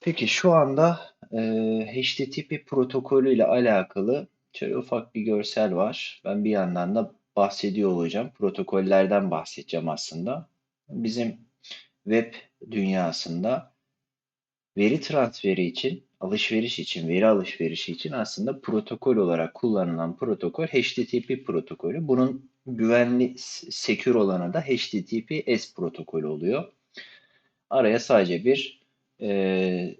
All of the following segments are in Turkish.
Peki şu anda e, HTTP protokolü ile alakalı şöyle ufak bir görsel var. Ben bir yandan da bahsediyor olacağım. Protokollerden bahsedeceğim aslında. Bizim web dünyasında veri transferi için, alışveriş için, veri alışverişi için aslında protokol olarak kullanılan protokol HTTP protokolü. Bunun güvenli, sekür olanı da HTTPS protokolü oluyor. Araya sadece bir e,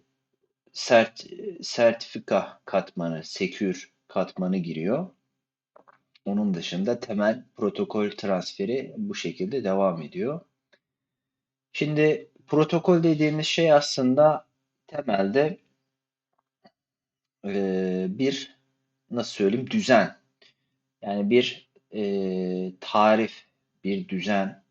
sert sertifika katmanı, sekür katmanı giriyor. Onun dışında temel protokol transferi bu şekilde devam ediyor. Şimdi protokol dediğimiz şey aslında temelde e, bir nasıl söyleyeyim düzen. Yani bir e, tarif, bir düzen.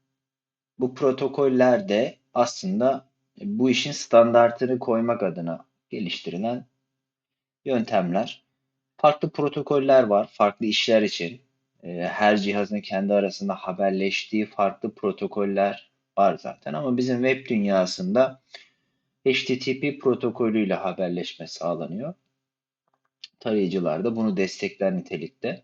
Bu protokoller de aslında bu işin standartını koymak adına geliştirilen yöntemler. Farklı protokoller var, farklı işler için. Ee, her cihazın kendi arasında haberleştiği farklı protokoller var zaten ama bizim web dünyasında HTTP protokolüyle haberleşme sağlanıyor. Tarayıcılar da bunu destekler nitelikte.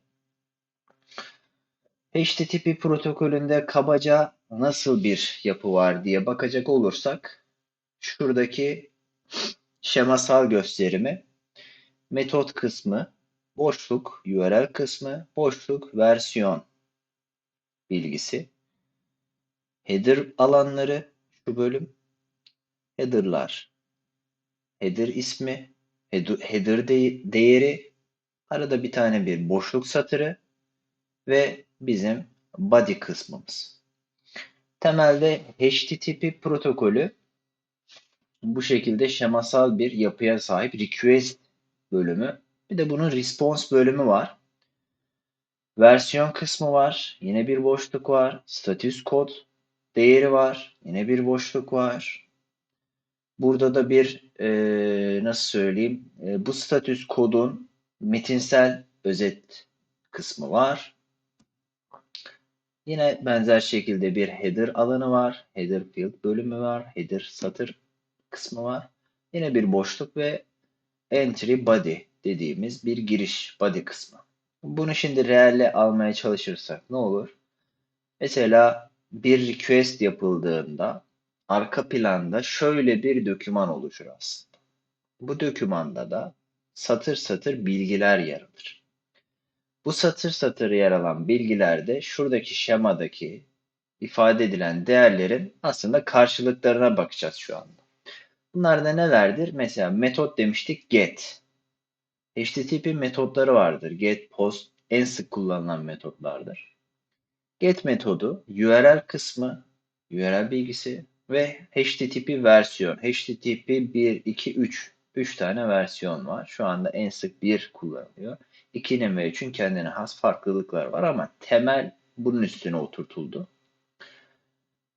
HTTP protokolünde kabaca nasıl bir yapı var diye bakacak olursak şuradaki şemasal gösterimi, metot kısmı, boşluk URL kısmı, boşluk versiyon bilgisi, header alanları şu bölüm, header'lar, header ismi, header değeri, arada bir tane bir boşluk satırı ve bizim body kısmımız. Temelde HTTP protokolü bu şekilde şemasal bir yapıya sahip request bölümü. Bir de bunun response bölümü var. Versiyon kısmı var. Yine bir boşluk var. Status kod değeri var. Yine bir boşluk var. Burada da bir e, nasıl söyleyeyim e, bu status kodun metinsel özet kısmı var. Yine benzer şekilde bir header alanı var. Header field bölümü var. Header satır kısmı var. Yine bir boşluk ve entry body dediğimiz bir giriş body kısmı. Bunu şimdi real'e almaya çalışırsak ne olur? Mesela bir request yapıldığında arka planda şöyle bir doküman oluşur aslında. Bu dokümanda da satır satır bilgiler yer alır. Bu satır satır yer alan bilgilerde şuradaki şemadaki ifade edilen değerlerin aslında karşılıklarına bakacağız şu anda. Bunlar da nelerdir? Mesela metot demiştik get. HTTP metotları vardır. Get, post en sık kullanılan metotlardır. Get metodu URL kısmı, URL bilgisi ve HTTP versiyon. HTTP 1, 2, 3. 3 tane versiyon var. Şu anda en sık 1 kullanılıyor. 2'nin ve 3'ün kendine has farklılıklar var ama temel bunun üstüne oturtuldu.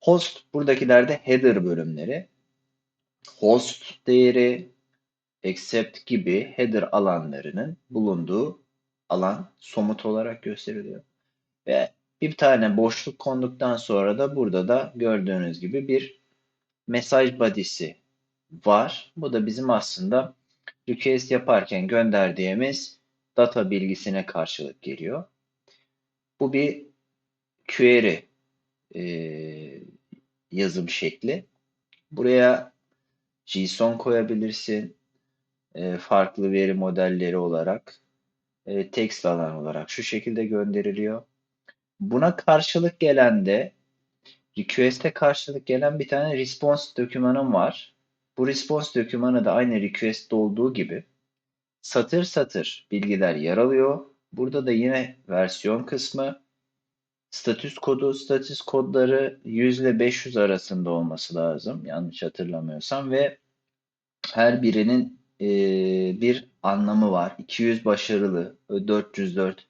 Host buradakilerde header bölümleri host değeri, accept gibi header alanlarının bulunduğu alan somut olarak gösteriliyor. Ve bir tane boşluk konduktan sonra da burada da gördüğünüz gibi bir mesaj body'si var. Bu da bizim aslında request yaparken gönderdiğimiz data bilgisine karşılık geliyor. Bu bir query e, yazım şekli. Buraya JSON koyabilirsin. E, farklı veri modelleri olarak e, text alan olarak şu şekilde gönderiliyor. Buna karşılık gelen de request'e karşılık gelen bir tane response dokümanım var. Bu response dokümanı da aynı request'te olduğu gibi satır satır bilgiler yer alıyor. Burada da yine versiyon kısmı statüs kodu, statüs kodları 100 ile 500 arasında olması lazım. Yanlış hatırlamıyorsam ve her birinin e, bir anlamı var. 200 başarılı, 404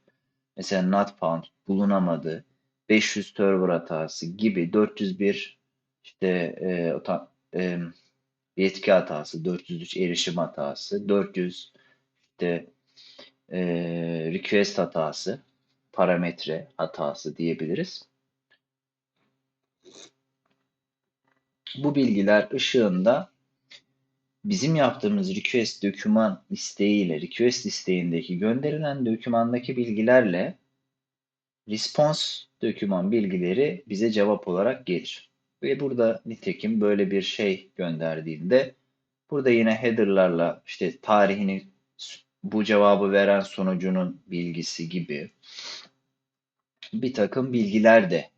mesela not found bulunamadı, 500 server hatası gibi 401 işte e, ota, e, yetki hatası, 403 erişim hatası, 400 işte e, request hatası parametre hatası diyebiliriz. Bu bilgiler ışığında bizim yaptığımız request doküman isteğiyle request isteğindeki gönderilen dokümandaki bilgilerle response doküman bilgileri bize cevap olarak gelir. Ve burada nitekim böyle bir şey gönderdiğinde burada yine header'larla işte tarihini bu cevabı veren sonucunun bilgisi gibi bir takım bilgiler de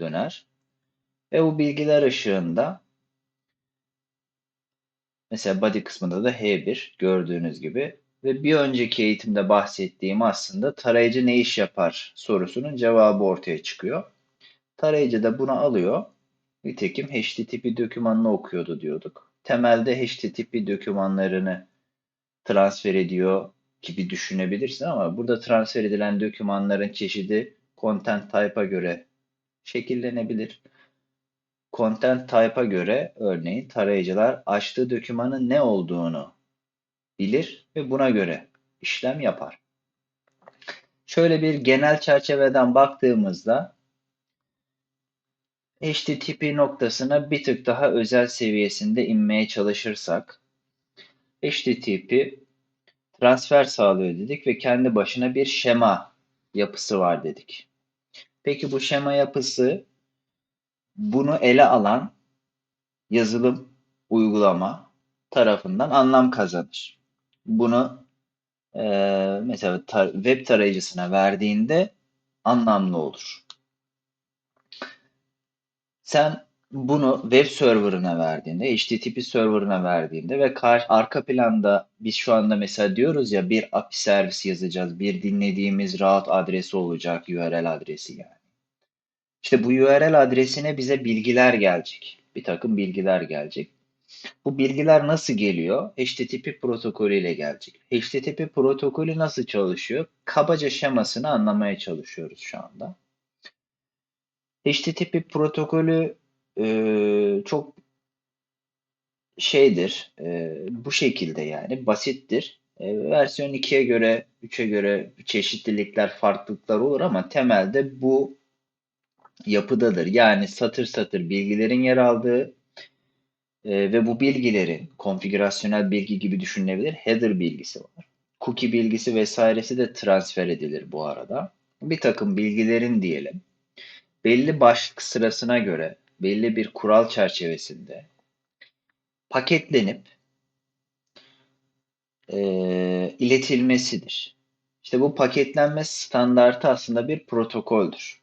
döner. Ve bu bilgiler ışığında mesela body kısmında da H1 gördüğünüz gibi ve bir önceki eğitimde bahsettiğim aslında tarayıcı ne iş yapar sorusunun cevabı ortaya çıkıyor. Tarayıcı da bunu alıyor. Nitekim HTTP dokümanını okuyordu diyorduk. Temelde HTTP dokümanlarını transfer ediyor gibi düşünebilirsin ama burada transfer edilen dokümanların çeşidi content type'a göre şekillenebilir. Content type'a göre örneğin tarayıcılar açtığı dokümanın ne olduğunu bilir ve buna göre işlem yapar. Şöyle bir genel çerçeveden baktığımızda HTTP noktasına bir tık daha özel seviyesinde inmeye çalışırsak HTTP transfer sağlıyor dedik ve kendi başına bir şema yapısı var dedik. Peki bu şema yapısı bunu ele alan yazılım uygulama tarafından anlam kazanır. Bunu e, mesela tar web tarayıcısına verdiğinde anlamlı olur. Sen bunu web serverına verdiğinde, HTTP serverına verdiğinde ve arka planda biz şu anda mesela diyoruz ya bir API servisi yazacağız, bir dinlediğimiz route adresi olacak, URL adresi yani. İşte bu URL adresine bize bilgiler gelecek. Bir takım bilgiler gelecek. Bu bilgiler nasıl geliyor? HTTP protokolü ile gelecek. HTTP protokolü nasıl çalışıyor? Kabaca şemasını anlamaya çalışıyoruz şu anda. HTTP protokolü e, çok şeydir, e, bu şekilde yani basittir. E, versiyon 2'ye göre, 3'e göre çeşitlilikler, farklılıklar olur ama temelde bu yapıdadır. Yani satır satır bilgilerin yer aldığı e, ve bu bilgilerin konfigürasyonel bilgi gibi düşünülebilir. Header bilgisi var. Cookie bilgisi vesairesi de transfer edilir bu arada. Bir takım bilgilerin diyelim belli başlık sırasına göre belli bir kural çerçevesinde paketlenip e, iletilmesidir. İşte bu paketlenme standartı aslında bir protokoldür.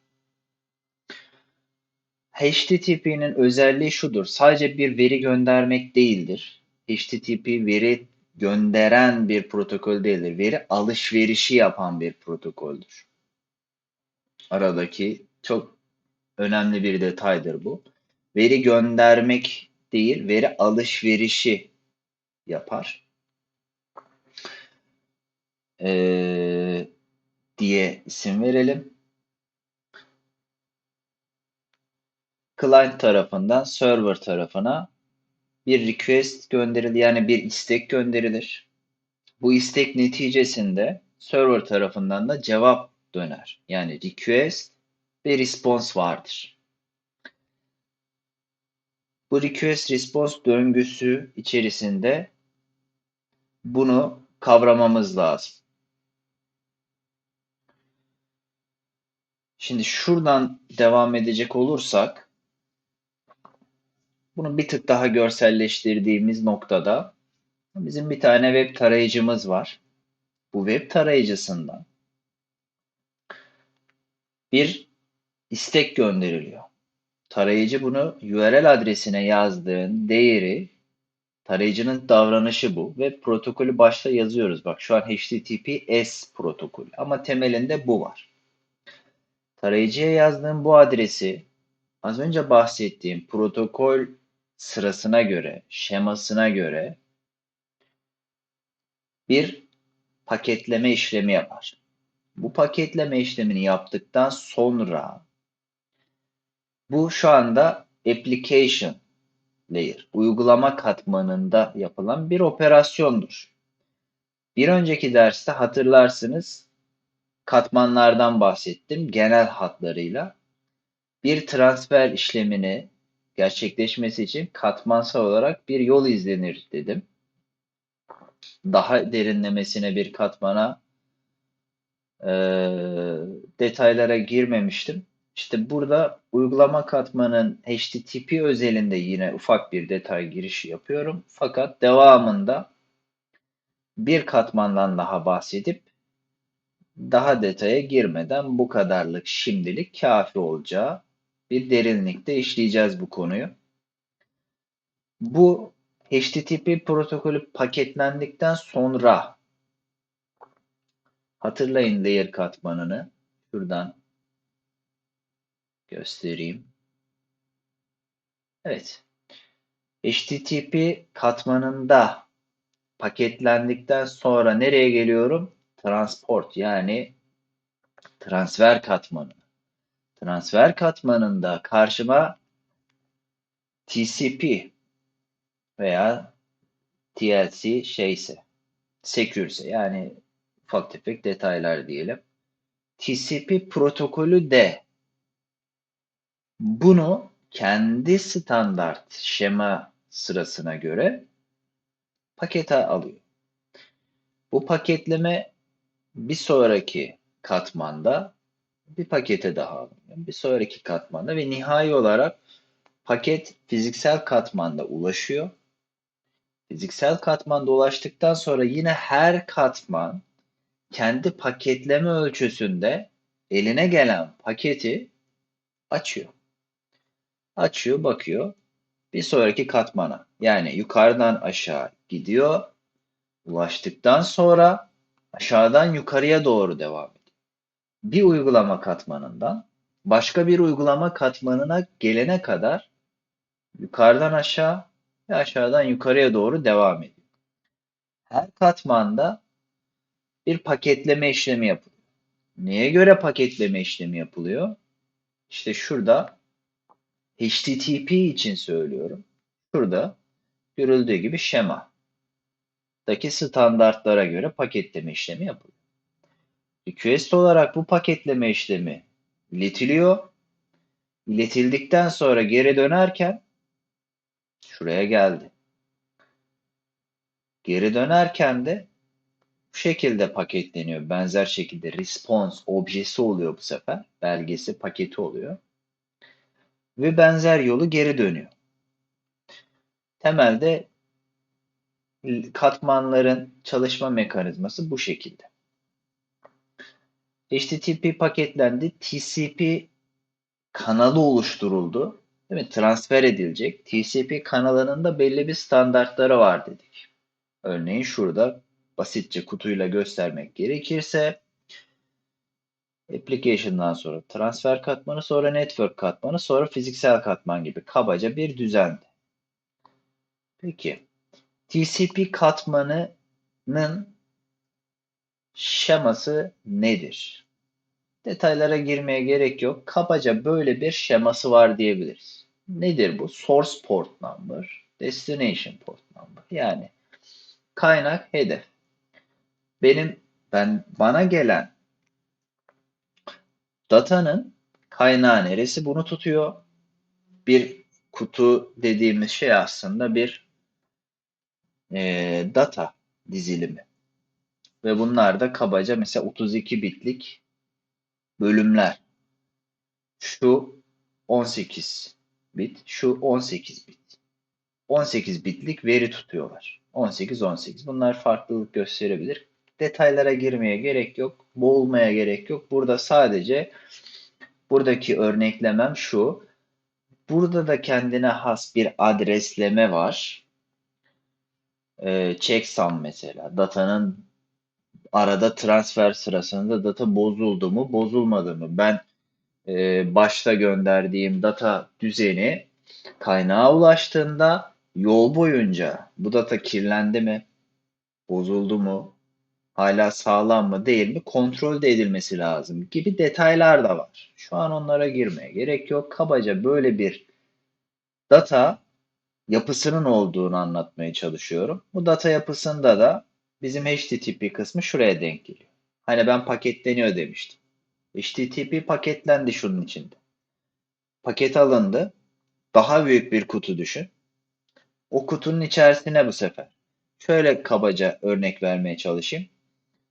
HTTP'nin özelliği şudur. Sadece bir veri göndermek değildir. HTTP veri gönderen bir protokol değildir. Veri alışverişi yapan bir protokoldür. Aradaki çok önemli bir detaydır bu. Veri göndermek değil, veri alışverişi yapar. Ee, diye isim verelim. Client tarafından server tarafına bir request gönderilir yani bir istek gönderilir. Bu istek neticesinde server tarafından da cevap döner. Yani request ve response vardır. Bu request response döngüsü içerisinde bunu kavramamız lazım. Şimdi şuradan devam edecek olursak bunu bir tık daha görselleştirdiğimiz noktada bizim bir tane web tarayıcımız var. Bu web tarayıcısından bir istek gönderiliyor. Tarayıcı bunu URL adresine yazdığın değeri tarayıcının davranışı bu ve protokolü başta yazıyoruz. Bak şu an HTTPS protokolü ama temelinde bu var. Tarayıcıya yazdığım bu adresi az önce bahsettiğim protokol sırasına göre, şemasına göre bir paketleme işlemi yapar. Bu paketleme işlemini yaptıktan sonra bu şu anda application layer, uygulama katmanında yapılan bir operasyondur. Bir önceki derste hatırlarsınız katmanlardan bahsettim genel hatlarıyla. Bir transfer işlemini gerçekleşmesi için katmansal olarak bir yol izlenir dedim. Daha derinlemesine bir katmana e, detaylara girmemiştim. İşte burada uygulama katmanın HTTP özelinde yine ufak bir detay girişi yapıyorum. Fakat devamında bir katmandan daha bahsedip daha detaya girmeden bu kadarlık şimdilik kafi olacağı bir derinlikte işleyeceğiz bu konuyu. Bu HTTP protokolü paketlendikten sonra hatırlayın layer katmanını şuradan göstereyim. Evet. HTTP katmanında paketlendikten sonra nereye geliyorum? Transport yani transfer katmanı. Transfer katmanında karşıma TCP veya TLC şeyse, secure yani ufak tefek detaylar diyelim. TCP protokolü de bunu kendi standart şema sırasına göre pakete alıyor. Bu paketleme bir sonraki katmanda bir pakete daha alınıyor. Bir sonraki katmanda ve nihai olarak paket fiziksel katmanda ulaşıyor. Fiziksel katmanda ulaştıktan sonra yine her katman kendi paketleme ölçüsünde eline gelen paketi açıyor. Açıyor, bakıyor. Bir sonraki katmana yani yukarıdan aşağı gidiyor. Ulaştıktan sonra aşağıdan yukarıya doğru devam ediyor. Bir uygulama katmanından başka bir uygulama katmanına gelene kadar yukarıdan aşağı ve aşağıdan yukarıya doğru devam ediyor. Her katmanda bir paketleme işlemi yapılıyor. Neye göre paketleme işlemi yapılıyor? İşte şurada HTTP için söylüyorum. Şurada görüldüğü gibi şemadaki standartlara göre paketleme işlemi yapılıyor. Request olarak bu paketleme işlemi iletiliyor. İletildikten sonra geri dönerken şuraya geldi. Geri dönerken de bu şekilde paketleniyor. Benzer şekilde response objesi oluyor bu sefer. Belgesi paketi oluyor. Ve benzer yolu geri dönüyor. Temelde katmanların çalışma mekanizması bu şekilde. HTTP paketlendi. TCP kanalı oluşturuldu. Değil mi? Transfer edilecek. TCP kanalının belli bir standartları var dedik. Örneğin şurada basitçe kutuyla göstermek gerekirse application'dan sonra transfer katmanı, sonra network katmanı, sonra fiziksel katman gibi kabaca bir düzendi. Peki TCP katmanının şeması nedir? Detaylara girmeye gerek yok. Kabaca böyle bir şeması var diyebiliriz. Nedir bu? Source port number, destination port number. Yani kaynak hedef. Benim ben bana gelen datanın kaynağı neresi bunu tutuyor. Bir kutu dediğimiz şey aslında bir e, data dizilimi. Ve bunlar da kabaca mesela 32 bitlik bölümler. Şu 18 bit, şu 18 bit. 18 bitlik veri tutuyorlar. 18 18. Bunlar farklılık gösterebilir. Detaylara girmeye gerek yok. Boğulmaya gerek yok. Burada sadece buradaki örneklemem şu. Burada da kendine has bir adresleme var. Ee, checksum mesela. Datanın arada transfer sırasında data bozuldu mu, bozulmadı mı? Ben e, başta gönderdiğim data düzeni kaynağa ulaştığında yol boyunca bu data kirlendi mi, bozuldu mu, hala sağlam mı değil mi kontrol de edilmesi lazım gibi detaylar da var. Şu an onlara girmeye gerek yok. Kabaca böyle bir data yapısının olduğunu anlatmaya çalışıyorum. Bu data yapısında da bizim HTTP kısmı şuraya denk geliyor. Hani ben paketleniyor demiştim. HTTP paketlendi şunun içinde. Paket alındı. daha büyük bir kutu düşün. O kutunun içerisine bu sefer. Şöyle kabaca örnek vermeye çalışayım.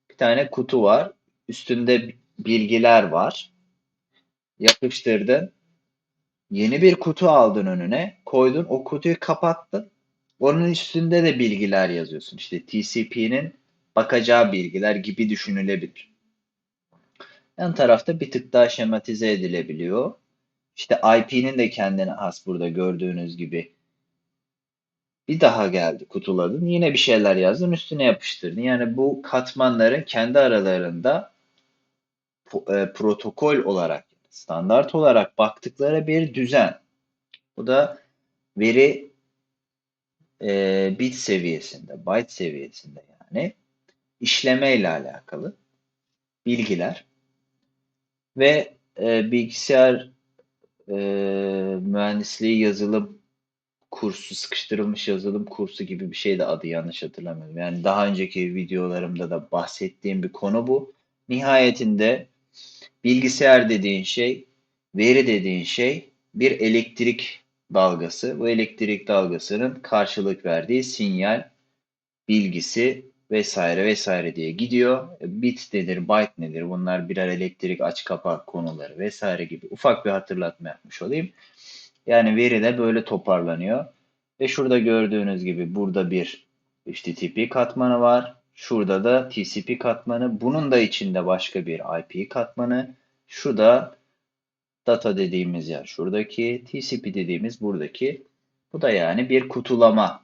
Bir tane kutu var. Üstünde bilgiler var. Yapıştırdın. Yeni bir kutu aldın önüne. Koydun. O kutuyu kapattın. Onun üstünde de bilgiler yazıyorsun. İşte TCP'nin bakacağı bilgiler gibi düşünülebilir. Yan tarafta bir tık daha şematize edilebiliyor. İşte IP'nin de kendine has burada gördüğünüz gibi. Bir daha geldi kutuladın. Yine bir şeyler yazdın üstüne yapıştırdın. Yani bu katmanların kendi aralarında e, protokol olarak standart olarak baktıkları bir düzen. Bu da veri e, bit seviyesinde, byte seviyesinde yani işleme ile alakalı bilgiler ve e, bilgisayar e, mühendisliği yazılım kursu, sıkıştırılmış yazılım kursu gibi bir şey de adı yanlış hatırlamıyorum. Yani daha önceki videolarımda da bahsettiğim bir konu bu. Nihayetinde bilgisayar dediğin şey, veri dediğin şey bir elektrik dalgası. Bu elektrik dalgasının karşılık verdiği sinyal, bilgisi vesaire vesaire diye gidiyor. Bit nedir, byte nedir? Bunlar birer elektrik aç kapa konuları vesaire gibi ufak bir hatırlatma yapmış olayım. Yani veri de böyle toparlanıyor. Ve şurada gördüğünüz gibi burada bir HTTP katmanı var. Şurada da TCP katmanı. Bunun da içinde başka bir IP katmanı. Şurada data dediğimiz yer şuradaki. TCP dediğimiz buradaki. Bu da yani bir kutulama.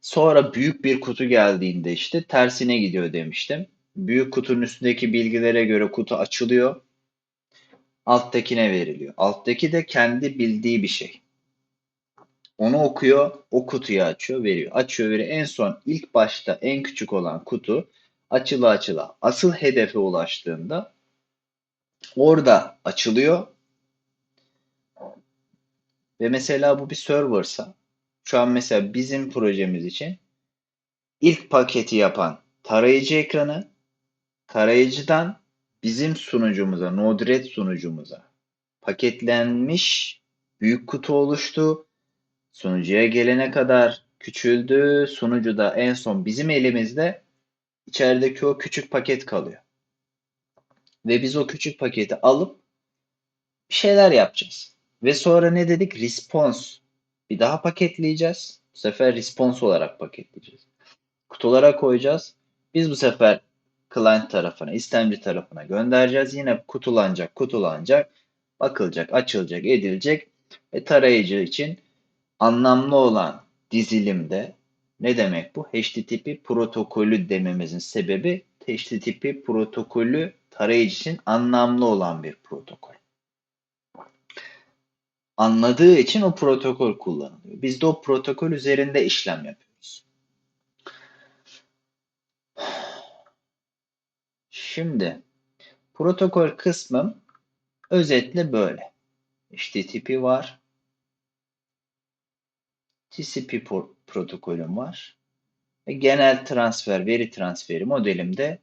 Sonra büyük bir kutu geldiğinde işte tersine gidiyor demiştim. Büyük kutunun üstündeki bilgilere göre kutu açılıyor alttakine veriliyor. Alttaki de kendi bildiği bir şey. Onu okuyor, o kutuyu açıyor, veriyor. Açıyor, veriyor. En son ilk başta en küçük olan kutu açıla açıla asıl hedefe ulaştığında orada açılıyor. Ve mesela bu bir serversa şu an mesela bizim projemiz için ilk paketi yapan tarayıcı ekranı tarayıcıdan bizim sunucumuza, Node-RED sunucumuza paketlenmiş büyük kutu oluştu. Sunucuya gelene kadar küçüldü. Sunucuda en son bizim elimizde içerideki o küçük paket kalıyor. Ve biz o küçük paketi alıp bir şeyler yapacağız. Ve sonra ne dedik? Response. Bir daha paketleyeceğiz. Bu sefer response olarak paketleyeceğiz. Kutulara koyacağız. Biz bu sefer client tarafına, istemci tarafına göndereceğiz. Yine kutulanacak, kutulanacak, bakılacak, açılacak, edilecek ve tarayıcı için anlamlı olan dizilimde ne demek bu? HTTP protokolü dememizin sebebi HTTP protokolü tarayıcı için anlamlı olan bir protokol. Anladığı için o protokol kullanılıyor. Biz de o protokol üzerinde işlem yapıyoruz. Şimdi protokol kısmım özetle böyle. HTTP var. TCP protokolüm var. Ve genel transfer, veri transferi modelimde